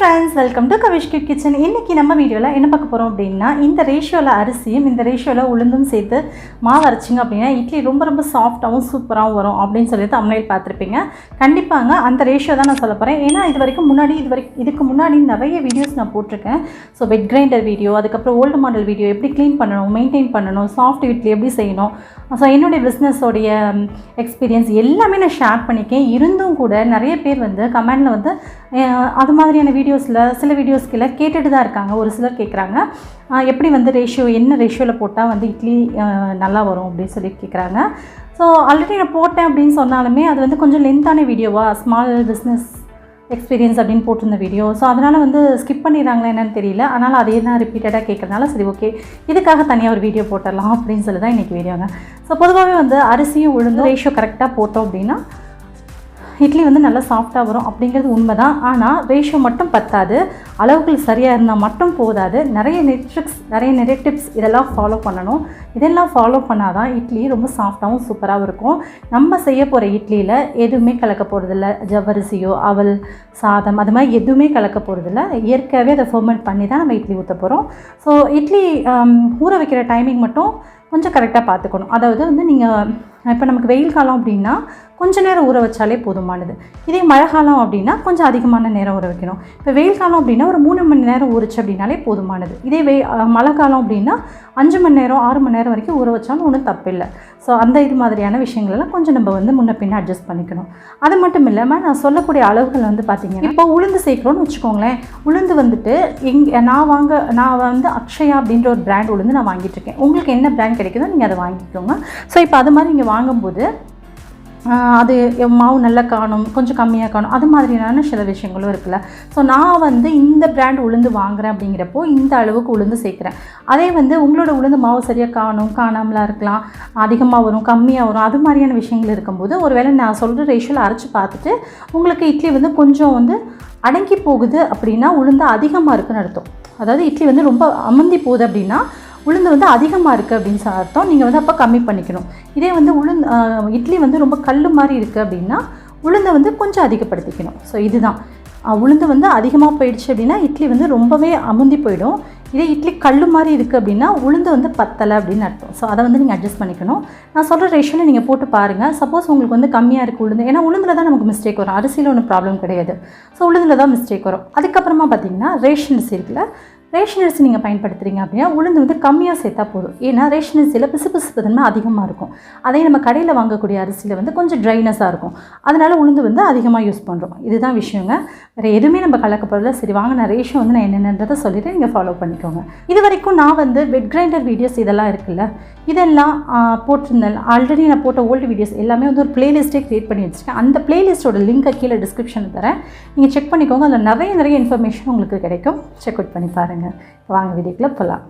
Friends welcome to கவிஷ்கு kitchen இன்றைக்கி நம்ம வீடியோவில் என்ன பார்க்க போகிறோம் அப்படின்னா இந்த ரேஷியோவில் அரிசியும் இந்த ரேஷியோவில் உளுந்தும் சேர்த்து மாவு அரைச்சிங்க அப்படின்னா இட்லி ரொம்ப ரொம்ப சாஃப்டாகவும் சூப்பராகவும் வரும் அப்படின்னு சொல்லி தமிழில் பார்த்துருப்பீங்க. கண்டிப்பாங்க அந்த ரேஷியோ தான் நான் சொல்ல போகிறேன் ஏன்னா இது வரைக்கும் முன்னாடி இது வரைக்கும் இதுக்கு முன்னாடி நிறைய வீடியோஸ் நான் போட்டிருக்கேன். ஸோ பெட் கிரைண்டர் வீடியோ அதுக்கப்புறம் ஓல்டு மாடல் வீடியோ எப்படி க்ளீன் பண்ணணும் மெயின்டைன் பண்ணணும் சாஃப்ட் இட்லி எப்படி செய்யணும். ஸோ என்னுடைய பிஸ்னஸோடைய எக்ஸ்பீரியன்ஸ் எல்லாமே நான் ஷேர் பண்ணிக்கேன் இருந்தும் கூட நிறைய பேர் வந்து கமெண்டில் வந்து அது மாதிரியான வீடியோ வீடியோஸில் சில வீடியோஸ் கீழே கேட்டுட்டு தான் இருக்காங்க. ஒரு சிலர் கேட்குறாங்க எப்படி வந்து ரேஷியோ என்ன ரேஷியோவில் போட்டால் வந்து இட்லி நல்லா வரும் அப்படின்னு சொல்லி கேட்குறாங்க ஸோ ஆல்ரெடி நான் போட்டேன் அப்படின்னு சொன்னாலுமே அது வந்து கொஞ்சம் லென்த்தான வீடியோவா ஸ்மால் பிஸ்னஸ் எக்ஸ்பீரியன்ஸ் அப்படின்னு போட்டிருந்த வீடியோ ஸோ அதனால் வந்து ஸ்கிப் பண்ணிடுறாங்களா என்னன்னு தெரியல. அதனால் அதே தான் ரிப்பீட்டடாக கேட்குறதுனால சரி ஓகே இதுக்காக தனியாக ஒரு வீடியோ போட்டுடலாம் அப்படின்னு சொல்லி தான் இன்றைக்கி வீடியோங்க ஸோ பொதுவாகவே வந்து அரிசியும் உளுந்து ரேஷியோ கரெக்டாக போட்டோம் அப்படின்னா இட்லி வந்து நல்லா சாஃப்டாக வரும் அப்படிங்கிறது உண்மை தான் ஆனால் ரேஷியோ மட்டும் பத்தாது. அளவுகள் சரியாக இருந்தால் மட்டும் போதாது. நிறைய நெட்ரிக்ஸ் நிறைய நிறைய டிப்ஸ் இதெல்லாம் ஃபாலோ பண்ணணும். இதெல்லாம் ஃபாலோ பண்ணால் தான் இட்லி ரொம்ப சாஃப்டாகவும் சூப்பராகவும் இருக்கும். நம்ம செய்ய போகிற இட்லியில் எதுவுமே கலக்க போகிறதில்ல ஜவ்வரிசியோ அவல் சாதம் அது மாதிரி எதுவுமே கலக்க போகிறதில்ல இயற்கையாகவே அதை ஃபர்மெண்ட் பண்ணி தான் நம்ம இட்லி ஊற்ற போகிறோம் ஸோ இட்லி ஊற வைக்கிற டைமிங் மட்டும் கொஞ்சம் கரெக்டாக பார்த்துக்கணும். அதாவது வந்து நீங்கள் இப்போ நமக்கு வெயில் காலம் அப்படின்னா கொஞ்சம் நேரம் ஊற வச்சாலே போதுமானது. இதே மழை காலம் அப்படின்னா கொஞ்சம் அதிகமான நேரம் ஊற வைக்கணும். இப்போ வெயில் காலம் அப்படின்னா ஒரு மூணு மணி நேரம் ஊறிச்சு அப்படின்னாலே போதுமானது. இதே வெய் மழை காலம் அப்படின்னா அஞ்சு மணி நேரம் ஆறு மணி நேரம் வரைக்கும் ஊற வச்சாலும் ஒன்றும் தப்பில்லை. ஸோ அந்த இது மாதிரியான விஷயங்களெல்லாம் கொஞ்சம் நம்ம வந்து முன்ன பின்ன அட்ஜஸ்ட் பண்ணிக்கணும். அது மட்டும் இல்லாமல் நான் சொல்லக்கூடிய அளவுகள் வந்து பார்த்தீங்கன்னா இப்போ உளுந்து சேர்க்குறோன்னு வச்சுக்கோங்களேன். உளுந்து வந்துட்டு எங்கே நான் வாங்க நான் வந்து அக்ஷயா அப்படின்ற ஒரு பிராண்ட் உளுந்து நான் வாங்கிட்டு இருக்கேன். உங்களுக்கு என்ன பிராண்ட் கிடைக்குதோ நீங்கள் அதை வாங்கிக்கோங்க. ஸோ இப்போ அது மாதிரி நீங்கள் வாங்கும்போது அது மாவு நல்லா காணும் கொஞ்சம் கம்மியாக காணும். அது மாதிரியான சில விஷயங்களும் இருக்குல்ல. ஸோ நான் வந்து இந்த பிராண்ட் உளுந்து வாங்குறேன் அப்படிங்கிறப்போ இந்த அளவுக்கு உளுந்து சேர்க்குறேன். அதே வந்து உங்களோட உளுந்து மாவு சரியாக காணும் காணாமலாம் இருக்கலாம் அதிகமாக வரும் கம்மியாக வரும் அது மாதிரியான விஷயங்கள் இருக்கும்போது ஒருவேளை நான் சொல்கிற ரேஷியோவில் அரைச்சி பார்த்துட்டு உங்களுக்கு இட்லி வந்து கொஞ்சம் வந்து அடங்கி போகுது அப்படின்னா உளுந்து அதிகமாக இருக்குன்னு அர்த்தம். அதாவது இட்லி வந்து ரொம்ப அமர்ந்தி போகுது அப்படின்னா உளுந்து வந்து அதிகமாக இருக்குது அப்படின்னு அர்த்தம். நீங்கள் வந்து அப்போ கம்மி பண்ணிக்கணும். இதே வந்து உளுந்து இட்லி வந்து ரொம்ப கல் மாதிரி இருக்குது அப்படின்னா உளுந்தை வந்து கொஞ்சம் அதிகப்படுத்திக்கணும். ஸோ இதுதான். உளுந்து வந்து அதிகமாக போயிடுச்சு அப்படின்னா இட்லி வந்து ரொம்பவே அமுந்தி போயிடும். இதே இட்லி கல் மாதிரி இருக்குது அப்படின்னா உளுந்து வந்து பத்தலை அப்படின்னு அர்த்தம். ஸோ அதை வந்து நீங்கள் அட்ஜஸ்ட் பண்ணிக்கணும். நான் சொல்கிற ரேஷனில் நீங்கள் போட்டு பாருங்கள் சப்போஸ் உங்களுக்கு வந்து கம்மியாக இருக்குது உளுந்து. ஏன்னா உளுந்தில் தான் நமக்கு மிஸ்டேக் வரும். அரிசியில் ஒன்றும் ப்ராப்ளம் கிடையாது. ஸோ உளுந்தில் தான் மிஸ்டேக் வரும். அதுக்கப்புறமா பார்த்தீங்கன்னா ரேஷன் அரிசி இருக்குல்ல ரேஷன் அரிசி நீங்கள் பயன்படுத்துகிறீங்க அப்படின்னா உளுந்து வந்து கம்மியாக சேர்த்தா போதும். ஏன்னா ரேஷன் அரிசியில் பிசு பிசு தன்மை அதிகமாக இருக்கும். அதே நம்ம கடையில் வாங்கக்கூடிய அரிசியில் வந்து கொஞ்சம் ட்ரைனஸாக இருக்கும். அதனால் உளுந்து வந்து அதிகமாக யூஸ் பண்ணுறோம் இதுதான் விஷயங்க. வேறு எதுவுமே நம்ம கலக்க சரி வாங்க நான் ரேஷன் வந்து நான் என்னென்னதை சொல்லிவிட்டு நீங்கள் ஃபாலோ பண்ணிக்கோங்க. இது வரைக்கும் நான் வந்து வெட் கிரைண்டர் வீடியோஸ் இதெல்லாம் இருக்குல்ல இதெல்லாம் போட்டிருந்தேன். ஆல்ரெடி நான் போட்ட ஓல்டு வீடியோஸ் எல்லாமே வந்து ஒரு பிளேலிஸ்ட்டே க்ரியேட் பண்ணி வச்சுருக்கேன். அந்த பிளேலிஸ்ட்டோட லிங்கை கீழே டிஸ்கிரிப்ஷனில் தரேன். நீங்கள் செக் பண்ணிக்கோங்க. அதில் நிறைய நிறைய இன்ஃபர்மேஷன் உங்களுக்கு கிடைக்கும். செக் அவுட் பண்ணி பாருங்கள் வாங்க வீடியோக்குள்ளே போகலாம்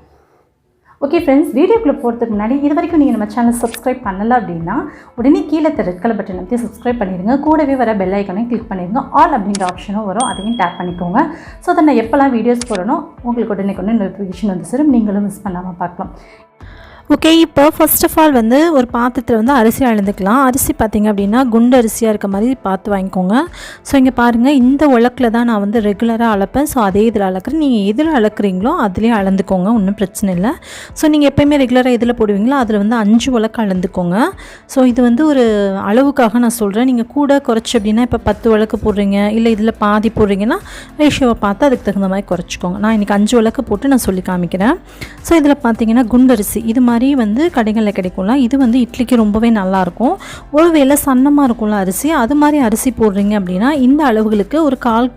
ஓகே ஃப்ரெண்ட்ஸ் வீடியோக்குள்ளே போகிறதுக்கு முன்னாடி இது வரைக்கும் நீங்கள் நம்ம சேனல் சப்ஸ்கிரைப் பண்ணலை அப்படின்னா உடனே கீழே ரெட் பட்டன் அமைத்து சப்ஸ்கிரைப் பண்ணிடுங்க. கூடவே வர பெல் ஐக்கனையும் கிளிக் பண்ணிடுங்க. ஆல் அப்படின்ற ஆப்ஷனும் வரும். அதையும் டேப் பண்ணிக்கோங்க. ஸோ அதை நான் எப்போல்லாம் வீடியோஸ் போடணும் உங்களுக்கு உடனே கொண்டு நோட்டிஃபிகேஷன் வந்து சேரும் நீங்களும் மிஸ் பண்ணாமல் பார்க்கலாம். ஓகே இப்போ ஃபர்ஸ்ட் ஆஃப் ஆல் வந்து ஒரு பாத்திரத்தில் வந்து அரிசி அளந்துக்கலாம் அரிசி பார்த்தீங்க அப்படின்னா குண்டு அரிசியாக இருக்க மாதிரி பார்த்து வாங்கிக்கோங்க. ஸோ இங்கே பாருங்கள் இந்த உலக்கில் தான் நான் வந்து ரெகுலராக அளப்பேன். ஸோ அதே இதில் அளக்குறேன். நீங்கள் எதில் அளக்குறீங்களோ அதுலேயே அளந்துக்கோங்க. ஒன்றும் பிரச்சனை இல்லை. ஸோ நீங்கள் எப்போயுமே ரெகுலராக எதில் போடுவீங்களோ அதில் வந்து அஞ்சு உலக்கு அளந்துக்கோங்க. ஸோ இது வந்து ஒரு அளவுக்காக நான் சொல்கிறேன் நீங்கள் கூட குறைச்சி அப்படின்னா இப்போ பத்து உலக்கு போடுறீங்க. இல்லை இதில் பாதி போடுறீங்கன்னா ரேஷியோவை பார்த்து அதுக்கு தகுந்த மாதிரி குறைச்சிக்கோங்க. நான் இன்றைக்கி அஞ்சு உலக்கு போட்டு நான் சொல்லி காமிக்கிறேன். ஸோ இதில் பார்த்தீங்கன்னா குண்டரிசி இது மாதிரி வந்து கடைகளில் கிடைக்கும்லாம் இது வந்து இட்லிக்கு ரொம்பவே நல்லாயிருக்கும் ஒருவேளை சன்னமாக இருக்கும்ல அரிசி அது மாதிரி அரிசி போடுறீங்க அப்படின்னா இந்த அளவுகளுக்கு ஒரு கால்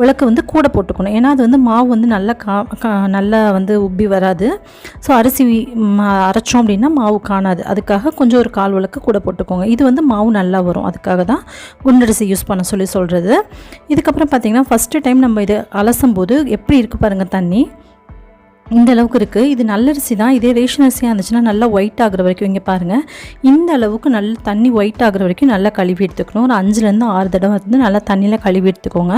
விளக்கு வந்து கூட போட்டுக்கணும். ஏன்னா அது வந்து மாவு வந்து நல்லா கா கா நல்லா வந்து உப்பி வராது. ஸோ அரிசி அரைச்சோம் அப்படின்னா மாவு காணாது. அதுக்காக கொஞ்சம் ஒரு கால் விளக்கு கூட போட்டுக்கோங்க. இது வந்து மாவு நல்லா வரும். அதுக்காக தான் குண்டரிசி யூஸ் பண்ண சொல்லி சொல்கிறது இதுக்கப்புறம் பார்த்திங்கன்னா ஃபஸ்ட்டு டைம் நம்ம இது அலசும் போது எப்படி இருக்குது பாருங்கள் தண்ணி. இந்த அளவுக்கு இருக்குது இது நல்லரிசி தான். இதே ரேஷன் அரிசியாக இருந்துச்சுன்னா நல்லா ஒயிட் ஆகுற வரைக்கும் இங்கே பாருங்கள் இந்த அளவுக்கு நல்ல தண்ணி ஒயிட் ஆகுற வரைக்கும் நல்லா கழுவி எடுத்துக்கணும். ஒரு அஞ்சுலேருந்து ஆறு தடவை வந்து நல்லா தண்ணியில் கழுவி எடுத்துக்கோங்க.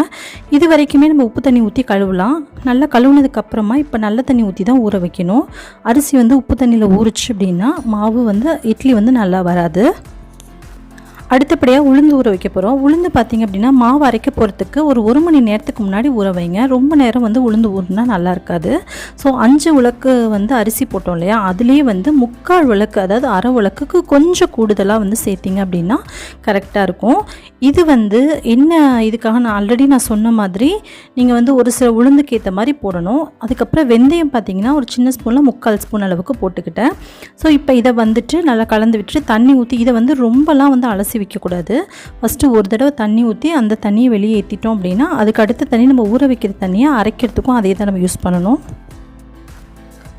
இது வரைக்குமே நம்ம உப்பு தண்ணி ஊற்றி கழுவலாம். நல்லா கழுவுனதுக்கப்புறமா இப்போ நல்ல தண்ணி ஊற்றி தான் ஊற வைக்கணும். அரிசி வந்து உப்பு தண்ணியில் ஊறிச்சு அப்படின்னா மாவு வந்து இட்லி வந்து நல்லா வராது. அடுத்தபடியாக உளுந்து ஊற வைக்க போகிறோம் உளுந்து பார்த்திங்க அப்படின்னா மாவு அரைக்க போகிறதுக்கு ஒரு ஒரு மணி நேரத்துக்கு முன்னாடி ஊற வைங்க. ரொம்ப நேரம் வந்து உளுந்து ஊறினா நல்லா இருக்காது. ஸோ அஞ்சு உலக்கு வந்து அரிசி போட்டோம் இல்லையா? அதுலேயே வந்து முக்கால் உலக்கு அதாவது அரை உலக்குக்கு கொஞ்சம் கூடுதலாக வந்து சேர்த்திங்க அப்படின்னா கரெக்டாக இருக்கும். இது வந்து என்ன இதுக்காக நான் ஆல்ரெடி நான் சொன்ன மாதிரி நீங்கள் வந்து ஒரு சில உளுந்துக்கு ஏற்ற மாதிரி போடணும். அதுக்கப்புறம் வெந்தயம் பார்த்தீங்கன்னா ஒரு சின்ன ஸ்பூனில் முக்கால் ஸ்பூன் அளவுக்கு போட்டுக்கிட்டேன். ஸோ இப்போ இதை வந்துட்டு நல்லா கலந்து விட்டுட்டு தண்ணி ஊற்றி இதை வந்து ரொம்பலாம் வந்து அலசி வைக்கக்கூடாது. ஃபஸ்ட்டு ஒரு தடவை தண்ணி ஊற்றி அந்த தண்ணியை வெளியே ஏற்றிட்டோம் அப்படின்னா அதுக்கு அடுத்த தண்ணி நம்ம ஊற வைக்கிற தண்ணியை அரைக்கிறதுக்கும் அதே தான் நம்ம யூஸ் பண்ணணும்.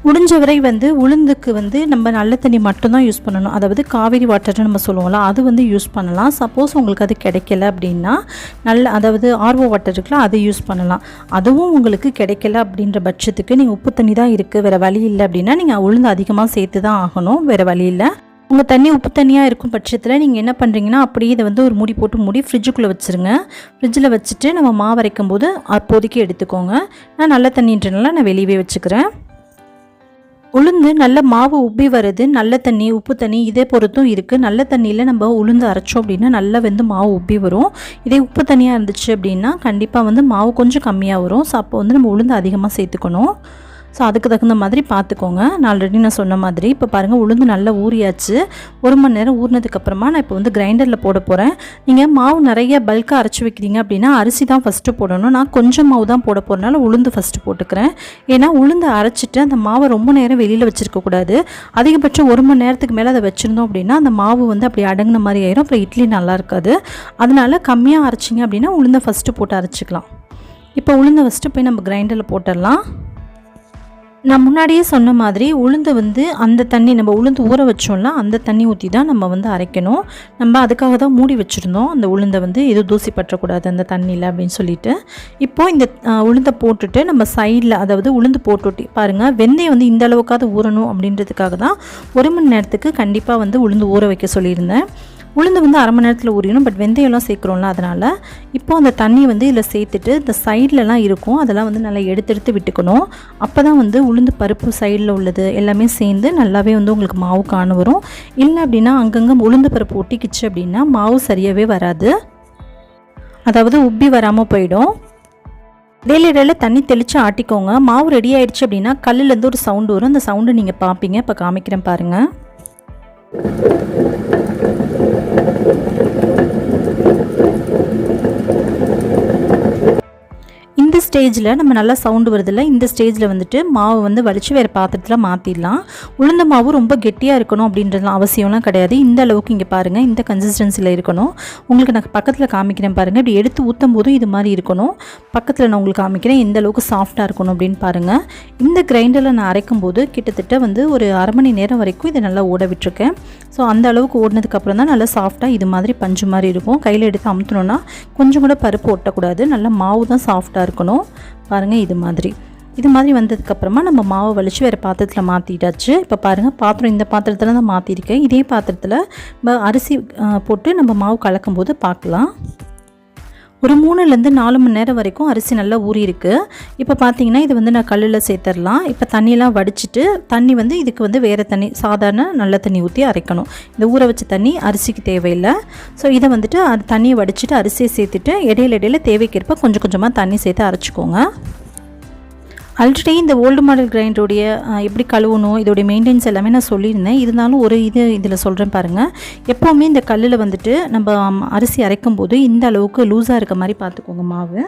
முடிஞ்ச வரை வந்து உளுந்துக்கு வந்து நம்ம நல்ல தண்ணி மட்டும்தான் யூஸ் பண்ணணும். அதாவது காவேரி வாட்டர்னு நம்ம சொல்லுவோம்ல அது வந்து யூஸ் பண்ணலாம். சப்போஸ் உங்களுக்கு அது கிடைக்கல அப்படின்னா நல்ல அதாவது ஆர்ஓ வாட்டர் இருக்குல்ல அதை யூஸ் பண்ணலாம். அதுவும் உங்களுக்கு கிடைக்கல அப்படின்ற பட்சத்துக்கு நீங்கள் உப்பு தண்ணி தான் இருக்குது வேறு வழி இல்லை அப்படின்னா நீங்கள் உளுந்து அதிகமாக சேர்த்து தான் ஆகணும். வேறு வழி இல்லை. உங்கள் தண்ணி உப்பு தண்ணியாக இருக்கும் பட்சத்தில் நீங்கள் என்ன பண்ணுறீங்கன்னா அப்படியே இதை வந்து ஒரு மூடி போட்டு மூடி ஃப்ரிட்ஜுக்குள்ளே வச்சுருங்க. ஃப்ரிட்ஜில் வச்சுட்டு நம்ம மாவு அரைக்கும் போது அப்போதைக்கு எடுத்துக்கோங்க. நான் நல்ல தண்ணின்றனால நான் வெளியவே வச்சுக்கிறேன். உளுந்து நல்ல மாவு உப்பி வருது நல்ல தண்ணி உப்பு தண்ணி இதே பொறுத்தும் இருக்குது நல்ல தண்ணியில் நம்ம உளுந்து அரைச்சோம் அப்படின்னா நல்லா வந்து மாவு உப்பி வரும். இதே உப்பு தண்ணியாக இருந்துச்சு அப்படின்னா கண்டிப்பாக வந்து மாவு கொஞ்சம் கம்மியாக வரும். ஸோ அப்போ வந்து நம்ம உளுந்து அதிகமாக சேர்த்துக்கணும். ஸோ அதுக்கு தகுந்த மாதிரி பார்த்துக்கோங்க. நான் ஆல்ரெடி நான் சொன்ன மாதிரி இப்போ பாருங்கள் உளுந்து நல்லா ஊறியாச்சு. ஒரு மணி நேரம் ஊறினதுக்கப்புறமா நான் இப்போ வந்து கிரைண்டரில் போட போகிறேன் நீங்கள் மாவு நிறைய பல்காக அரைச்சி வைக்கிறீங்க அப்படின்னா அரிசி தான் ஃபஸ்ட்டு போடணும். நான் கொஞ்சம் மாவு தான் போட போகிறனால உளுந்து ஃபஸ்ட்டு போட்டுக்கிறேன். ஏன்னா உளுந்து அரைச்சிட்டு அந்த மாவை ரொம்ப நேரம் வெளியில் வச்சுருக்கக்கூடாது அதிகபட்சம் ஒரு மணி நேரத்துக்கு மேலே அதை வச்சுருந்தோம் அப்படின்னா அந்த மாவு வந்து அப்படி அடங்கின மாதிரி ஆயிரும். அப்புறம் இட்லி நல்லா இருக்காது. அதனால கம்மியாக அரைச்சிங்க அப்படின்னா உளுந்தை ஃபஸ்ட்டு போட்டு அரைச்சிக்கலாம். இப்போ உளுந்தை ஃபஸ்ட்டு போய் நம்ம கிரைண்டரில் போட்டுடலாம். நான் முன்னாடியே சொன்ன மாதிரி உளுந்து வந்து அந்த தண்ணி நம்ம உளுந்து ஊற வச்சோம்னா அந்த தண்ணி ஊற்றி தான் நம்ம வந்து அரைக்கணும். நம்ம அதுக்காக தான் மூடி வச்சுருந்தோம். அந்த உளுந்தை வந்து எதுவும் தூசி பற்றக்கூடாது அந்த தண்ணியில் அப்படின்னு சொல்லிட்டு. இப்போது இந்த உளுந்தை போட்டுட்டு நம்ம சைடில் அதாவது உளுந்து போட்டுட்டு பாருங்கள் வெந்தயம் வந்து இந்த அளவுக்காவது ஊறணும் அப்படின்றதுக்காக தான் ஒரு மணி நேரத்துக்கு கண்டிப்பாக வந்து உளுந்து ஊற வைக்க சொல்லியிருந்தேன். உளுந்து வந்து அரை மணி நேரத்தில் ஊறிடும் பட் வெந்தயம்லாம் சேர்க்குறோம்ல அதனால் இப்போ அந்த தண்ணி வந்து இதில் சேர்த்துட்டு இந்த சைட்லலாம் இருக்கும். அதெல்லாம் வந்து நல்லா எடுத்து எடுத்து விட்டுக்கணும். அப்போ தான் வந்து உளுந்து பருப்பு சைடில் உள்ளது எல்லாமே சேர்ந்து நல்லாவே வந்து உங்களுக்கு மாவு காண வரும். இல்லை அப்படின்னா அங்கங்கே உளுந்து பருப்பு ஒட்டிக்கிச்சு அப்படின்னா மாவு சரியாகவே வராது. அதாவது உப்பி வராமல் போயிடும். டெய்லி இடையில தண்ணி தெளித்து ஆட்டிக்கோங்க. மாவு ரெடி ஆயிடுச்சு அப்படின்னா கல்லுலேருந்து ஒரு சவுண்டு வரும். அந்த சவுண்டு நீங்கள் பார்ப்பீங்க இப்போ காமிக்கிறேன் பாருங்கள் ஸ்டேஜில் நம்ம நல்லா சவுண்டு வருதில்ல இந்த ஸ்டேஜில் வந்துட்டு மாவு வந்து வலிச்சு வேறு பாத்திரத்தில் மாற்றிடலாம் உளுந்த மாவு ரொம்ப கெட்டியாக இருக்கணும் அப்படின்றதுலாம் அவசியம்லாம் கிடையாது. இந்த அளவுக்கு இங்கே பாருங்கள் இந்த கன்சிஸ்டன்சியில் இருக்கணும். உங்களுக்கு நான் பக்கத்தில் காமிக்கிறேன் பாருங்கள் இப்படி எடுத்து ஊற்றும் போதும் இது மாதிரி இருக்கணும். பக்கத்தில் நான் உங்களுக்கு காமிக்கிறேன் எந்த அளவுக்கு சாஃப்டாக இருக்கணும் அப்படின்னு பாருங்கள் இந்த கிரைண்டரில் நான் அரைக்கும் போது கிட்டத்தட்ட வந்து ஒரு அரை மணி நேரம் வரைக்கும் இதை நல்லா ஓட விட்டுருக்கேன். ஸோ அந்த அளவுக்கு ஓடினதுக்கப்புறம் தான் நல்லா சாஃப்டாக இது மாதிரி பஞ்சு மாதிரி இருக்கும். கையில் எடுத்து அமுத்தணும்னா கொஞ்சம் கூட பருப்பு ஒட்டக்கூடாது. நல்லா மாவு தான் சாஃப்டாக இருக்கணும். பாருங்கள் இது மாதிரி. இது மாதிரி வந்ததுக்கப்புறமா நம்ம மாவை வலிச்சு வேறு பாத்திரத்தில் மாற்றிட்டாச்சு இப்போ பாருங்கள் பாத்திரம் இந்த பாத்திரத்தில் தான் மாற்றிருக்கேன் இதே பாத்திரத்தில் நம்ம அரிசி போட்டு நம்ம மாவு கலக்கும்போது பார்க்கலாம். ஒரு மூணுலேருந்து நாலு மணி நேரம் வரைக்கும் அரிசி நல்லா ஊறியிருக்கு. இப்போ பார்த்தீங்கன்னா இது வந்து நான் கல்லில் சேர்த்துடலாம். இப்போ தண்ணியெல்லாம் வடிச்சிட்டு தண்ணி வந்து இதுக்கு வந்து வேறு தண்ணி சாதாரண நல்ல தண்ணி ஊற்றி அரைக்கணும். இந்த ஊற வச்ச தண்ணி அரிசிக்கு தேவையில்லை. ஸோ இதை வந்துட்டு தண்ணியை வடிச்சிட்டு அரிசியை சேர்த்துட்டு இடையில இடையில தேவைக்கேற்ப கொஞ்சம் கொஞ்சமாக தண்ணி சேர்த்து அரைச்சிக்கோங்க. ஆல்ரெடி இந்த ஓல்டு மாடல் கிரைண்டருடைய எப்படி கழுவணும் இதோடைய மெயின்டெனன்ஸ் எல்லாமே நான் சொல்லியிருந்தேன். இருந்தாலும் ஒரு இது இதில் சொல்கிறேன் பாருங்கள் எப்போவுமே இந்த கல்லில் வந்துட்டு நம்ம அரிசி அரைக்கும் போது இந்த அளவுக்கு லூஸாக இருக்க மாதிரி பார்த்துக்கோங்க மாவு.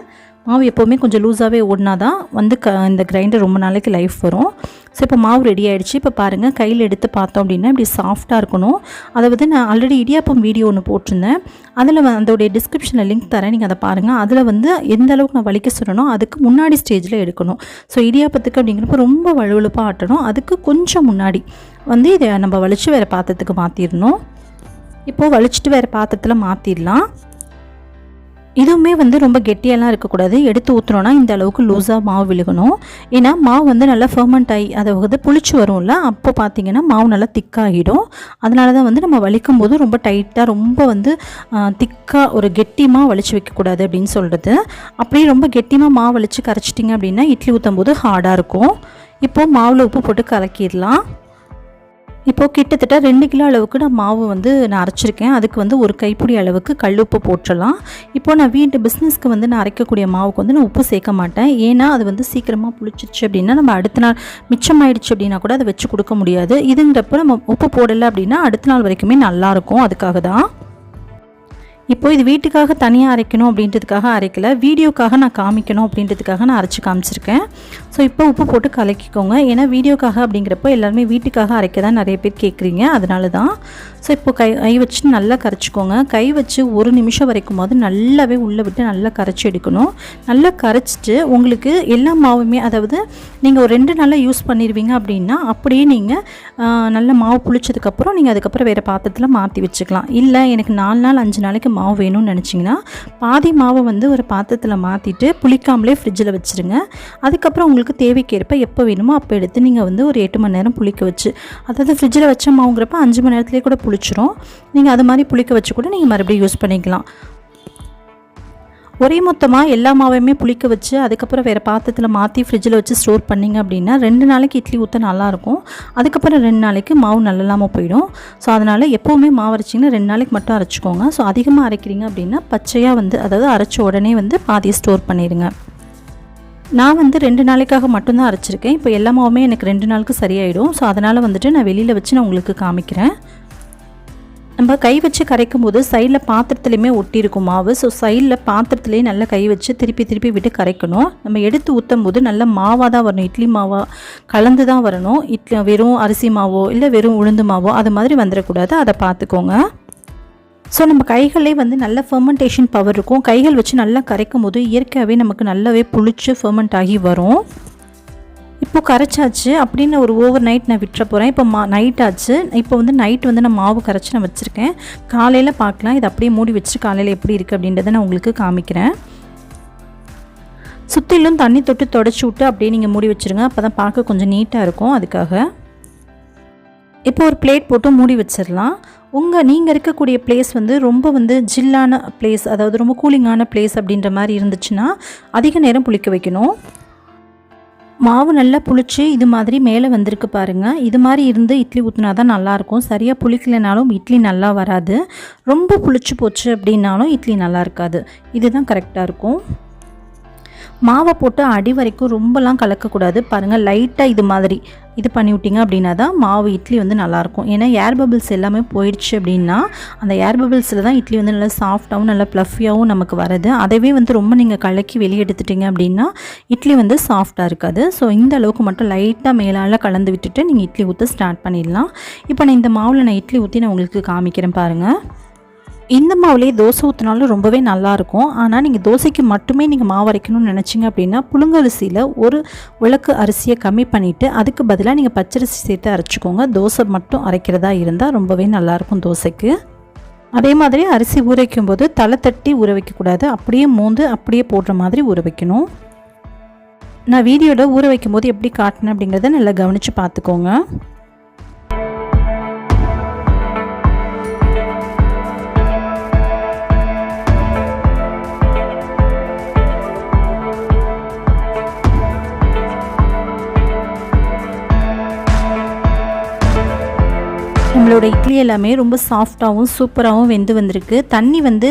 மாவு எப்போவுமே கொஞ்சம் லூஸாகவே ஓடினா தான் வந்து க இந்த கிரைண்டர் ரொம்ப நாளைக்கு லைஃப் வரும். ஸோ இப்போ மாவு ரெடி ஆகிடுச்சு இப்போ பாருங்கள் கையில் எடுத்து பார்த்தோம் அப்படின்னா இப்படி சாஃப்டாக இருக்கணும். அதாவது நான் ஆல்ரெடி இடியாப்பம் வீடியோ ஒன்று போட்டிருந்தேன். அதில் அதோடைய டிஸ்கிரிப்ஷனில் லிங்க் தரேன். நீங்கள் அதை பாருங்கள் அதில் வந்து எந்த அளவுக்கு நான் வலிக்க சொல்லணும் அதுக்கு முன்னாடி ஸ்டேஜில் எடுக்கணும். ஸோ இடியாப்பத்துக்கு அப்படிங்கிறப்ப ரொம்ப வழுவழுப்பாக ஆட்டணும். அதுக்கு கொஞ்சம் முன்னாடி வந்து இதை நம்ம வலிச்சு வேறு பாத்திரத்துக்கு மாற்றிடணும் இப்போது வலிச்சிட்டு வேறு பாத்திரத்தில் மாற்றிடலாம் இதுவுமே வந்து ரொம்ப கெட்டியெல்லாம் இருக்கக்கூடாது. எடுத்து ஊற்றுனோன்னா இந்த அளவுக்கு லூஸாக மாவு விழுகணும். ஏன்னா மாவு வந்து நல்லா ஃபர்மெண்ட் ஆகி அதை வந்து புளிச்சு வரும்ல அப்போ பார்த்தீங்கன்னா மாவு நல்லா திக்காகிடும். அதனால தான் வந்து நம்ம வலிக்கும் போது ரொம்ப டைட்டாக ரொம்ப வந்து திக்காக ஒரு கெட்டியமாக வலிச்சு வைக்கக்கூடாது அப்படின்னு சொல்கிறது அப்படியே ரொம்ப கெட்டியமாக மாவு வலிச்சு கரைச்சிட்டிங்க அப்படின்னா இட்லி ஊற்றும் போது ஹார்டாக இருக்கும். இப்போது மாவில் உப்பு போட்டு கலக்கிடலாம். இப்போது கிட்டத்தட்ட ரெண்டு கிலோ அளவுக்கு நான் மாவு வந்து நான் அரைச்சிருக்கேன். அதுக்கு வந்து ஒரு கைப்பிடி அளவுக்கு கல் உப்பு போட்டுடலாம். இப்போ நான் வீட்டு பிஸ்னஸ்க்கு வந்து நான் அரைக்கக்கூடிய மாவுக்கு வந்து நான் உப்பு சேர்க்க மாட்டேன். ஏன்னா அது வந்து சீக்கிரமாக புளிச்சிருச்சு அப்படின்னா நம்ம அடுத்த நாள் மிச்சமாயிடுச்சு அப்படின்னா கூட அதை வச்சு கொடுக்க முடியாது. இதுங்கிறப்ப நம்ம உப்பு போடலை அப்படின்னா அடுத்த நாள் வரைக்குமே நல்லாயிருக்கும் அதுக்காக தான். இப்போ இது வீட்டுக்காக தனியாக அரைக்கணும் அப்படின்றதுக்காக அரைக்கல. வீடியோக்காக நான் காமிக்கணும் அப்படின்றதுக்காக நான் அரைச்சி காமிச்சிருக்கேன். ஸோ இப்போ உப்பு போட்டு கலக்கிக்கோங்க. ஏன்னா வீடியோக்காக அப்படிங்கிறப்போ எல்லாருமே வீட்டுக்காக அரைக்க தான் நிறைய பேர் கேட்குறீங்க அதனால தான் ஸோ இப்போ கை கை வச்சு நல்லா கரைச்சிக்கோங்க. கை வச்சு ஒரு நிமிஷம் வரைக்கும் போது நல்லாவே உள்ளே விட்டு நல்லா கரைச்சி எடுக்கணும். நல்லா கரைச்சிட்டு உங்களுக்கு எல்லா மாவுமே அதாவது நீங்கள் ஒரு ரெண்டு நாளில் யூஸ் பண்ணிடுவீங்க அப்படின்னா அப்படியே நீங்கள் நல்ல மாவு புளிச்சதுக்கப்புறம் நீங்கள் அதுக்கப்புறம் வேறு பாத்திரத்தில் மாற்றி வச்சுக்கலாம். இல்லை எனக்கு நாலு நாள் அஞ்சு நாளைக்கு மாவு வேணும்னு நினச்சிங்கன்னா பாதி மாவை வந்து ஒரு பாத்திரத்தில் மாற்றிட்டு புளிக்காமலே ஃப்ரிட்ஜில் வச்சுருங்க. அதுக்கப்புறம் உங்களுக்கு தேவைக்கேற்ப எப்போ வேணுமோ அப்போ எடுத்து நீங்கள் வந்து ஒரு எட்டு மணி நேரம் புளிக்க வச்சு அதாவது ஃப்ரிட்ஜில் வச்ச மாவுங்கிறப்ப அஞ்சு மணி நேரத்துலேயே கூட புளிச்சிரும். நீங்கள் அது மாதிரி புளிக்க வச்சு கூட நீங்கள் மறுபடியும் யூஸ் பண்ணிக்கலாம். ஒரே மொத்தமாக எல்லா மாவையுமே புளிக்க வச்சு அதுக்கப்புறம் வேறு பாத்திரத்தில் மாற்றி ஃப்ரிட்ஜில் வச்சு ஸ்டோர் பண்ணிங்க அப்படின்னா ரெண்டு நாளைக்கு இட்லி ஊற்ற நல்லாயிருக்கும். அதுக்கப்புறம் ரெண்டு நாளைக்கு மாவு நல்லலாமல் போயிடும். ஸோ அதனால் எப்போவுமே மாவு அரைச்சிங்கன்னா ரெண்டு நாளைக்கு மட்டும் அரைச்சிக்கோங்க. ஸோ அதிகமாக அரைக்கிறீங்க அப்படின்னா பச்சையாக வந்து அதாவது அரைச்ச உடனே வந்து பாதியை ஸ்டோர் பண்ணிடுங்க. நான் வந்து ரெண்டு நாளைக்காக மட்டும்தான் அரைச்சிருக்கேன். இப்போ எல்லா மாவுமே எனக்கு ரெண்டு நாளுக்கு சரியாயிடும். ஸோ அதனால் வந்துட்டு நான் வெளியில் வச்சு நான் உங்களுக்கு காமிக்கிறேன். நம்ம கை வச்சு கரைக்கும் போது சைடில் பாத்திரத்துலையுமே ஒட்டியிருக்கும் மாவு. ஸோ சைடில் பாத்திரத்துலேயே நல்லா கை வச்சு திருப்பி திருப்பி விட்டு கரைக்கணும். நம்ம எடுத்து ஊற்றும் போது நல்ல மாவாக தான் வரணும். இட்லி மாவாக கலந்து தான் வரணும். இட்லி வெறும் அரிசி மாவோ இல்லை வெறும் உளுந்து மாவோ அது மாதிரி வந்துடக்கூடாது. அதை பார்த்துக்கோங்க. ஸோ நம்ம கைகளே வந்து நல்ல ஃபெர்மெண்டேஷன் பவர் இருக்கும். கைகள் வச்சு நல்லா கரைக்கும் போது இயற்கையாகவே நமக்கு நல்லாவே புளிச்சு ஃபெர்மெண்ட் ஆகி வரும். இப்போ கரைச்சாச்சு அப்படின்னு ஒரு ஓவர் நைட் நான் விட்டுற போகிறேன் இப்போ மா நைட் ஆச்சு. இப்போ வந்து நைட் வந்து நான் மாவு கரைச்சி நான் வச்சுருக்கேன். காலையில் பார்க்கலாம். இது அப்படியே மூடி வச்சுட்டு காலையில் எப்படி இருக்குது அப்படின்றத நான் உங்களுக்கு காமிக்கிறேன். சுற்றிலும் தண்ணி தொட்டு தொடச்சி விட்டு அப்படியே நீங்கள் மூடி வச்சுருங்க. அப்போ தான் பார்க்க கொஞ்சம் நீட்டாக இருக்கும் அதுக்காக. இப்போ ஒரு பிளேட் போட்டு மூடி வச்சிடலாம். உங்கள் நீங்கள் இருக்கக்கூடிய பிளேஸ் வந்து ரொம்ப வந்து ஜில்லான பிளேஸ் அதாவது ரொம்ப கூலிங்கான பிளேஸ் அப்படின்ற மாதிரி இருந்துச்சுன்னா அதிக நேரம் புளிக்க வைக்கணும். மாவு நல்லா புளிச்சு இது மாதிரி மேலே வந்திருக்கு பாருங்கள் இது மாதிரி இருந்து இட்லி ஊற்றினா தான் நல்லாயிருக்கும். சரியாக புளிக்கலைனாலும் இட்லி நல்லா வராது. ரொம்ப புளிச்சு போச்சு அப்படின்னாலும் இட்லி நல்லா இருக்காது. இதுதான் கரெக்டாக இருக்கும். மாவை போட்டு அடி வரைக்கும் ரொம்பலாம் கலக்கக்கூடாது. பாருங்கள் லைட்டாக இது மாதிரி. இது பண்ணி விட்டிங்க அப்படின்னா தான் மாவு இட்லி வந்து நல்லாயிருக்கும். ஏன்னா ஏர் பபிள்ஸ் எல்லாமே போயிடுச்சு அப்படின்னா அந்த ஏர் பபிள்ஸில் தான் இட்லி வந்து நல்லா சாஃப்டாகவும் நல்லா ப்ளஃபியாகவும் நமக்கு வருது அதவே வந்து ரொம்ப நீங்கள் கலக்கி வெளியே எடுத்துட்டிங்க அப்படின்னா இட்லி வந்து சாஃப்டாக இருக்காது. ஸோ இந்த அளவுக்கு மட்டும் லைட்டாக மேலால் கலந்து விட்டுட்டு நீங்கள் இட்லி ஊற்ற ஸ்டார்ட் பண்ணிடலாம். இப்போ நான் இந்த மாவில் நான் இட்லி ஊற்றி நான் உங்களுக்கு காமிக்கிறேன் பாருங்கள் இந்த மாவுலேயே தோசை ஊற்றினாலும் ரொம்பவே நல்லாயிருக்கும். ஆனால் நீங்கள் தோசைக்கு மட்டுமே நீங்கள் மாவு அரைக்கணும்னு நினச்சிங்க அப்படின்னா புழுங்கரிசியில் ஒரு விளக்கு அரிசியை கம்மி பண்ணிவிட்டு அதுக்கு பதிலாக நீங்கள் பச்சரிசி சேர்த்து அரைச்சிக்கோங்க. தோசை மட்டும் அரைக்கிறதா இருந்தால் ரொம்பவே நல்லாயிருக்கும் தோசைக்கு. அதே மாதிரி அரிசி ஊற வைக்கும்போது தலை தட்டி ஊற வைக்கக்கூடாது. அப்படியே மூந்து அப்படியே போடுற மாதிரி ஊற வைக்கணும். நான் வீடியோவில் ஊற வைக்கும்போது எப்படி காட்டினேன் அப்படிங்கிறத நல்லா கவனித்து பார்த்துக்கோங்க. நம்மளோட இட்லி எல்லாமே ரொம்ப சாஃப்டாகவும் சூப்பராகவும் வெந்து வந்திருக்கு. தண்ணி வந்து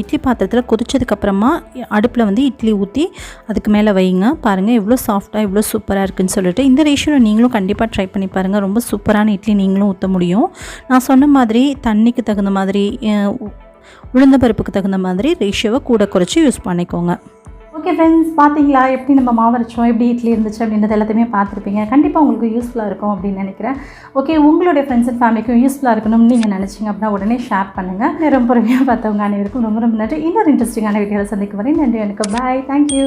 இட்லி பாத்திரத்தில் கொதிச்சதுக்கப்புறமா அடுப்பில் வந்து இட்லி ஊற்றி அதுக்கு மேலே வைங்க. பாருங்கள் எவ்வளோ சாஃப்டாக எவ்வளோ சூப்பராக இருக்குதுன்னு சொல்லிட்டு. இந்த ரேஷியோவில் நீங்களும் கண்டிப்பாக ட்ரை பண்ணி பாருங்கள் ரொம்ப சூப்பரான இட்லி நீங்களும் ஊற்ற முடியும். நான் சொன்ன மாதிரி தண்ணிக்கு தகுந்த மாதிரி உளுந்த பருப்புக்கு தகுந்த மாதிரி ரேஷியோவை கூட குறைச்சி யூஸ் பண்ணிக்கோங்க. ஓகே ஃப்ரெண்ட்ஸ் பார்த்தீங்களா? எப்படி நம்ம மாவரைச்சோம்? எப்படி இட்லி இருந்துச்சு? அப்படின்றது எல்லாத்தையுமே பார்த்துருப்பீங்க. கண்டிப்பாக உங்களுக்கு யூஸ்ஃபுல்லாக இருக்கும் அப்படின்னு நினைக்கிறேன். ஓகே உங்களுடைய ஃப்ரெண்ட்ஸ் அண்ட் ஃபேமிலிக்கும் யூஸ்ஃபுல்லாக இருக்கணும்னு நீங்கள் நினச்சிங்க அப்படின்னா உடனே ஷேர் பண்ணுங்கள் நேரம் பொறுமையாக பார்த்தவங்க அனைவருக்கும் ரொம்ப ரொம்ப நன்றி. இன்னொரு இன்ட்ரெஸ்டிங்கான வீடியோவில் சந்திக்கும் வரேன் நன்றி எனக்கு பாய் தேங்க்யூ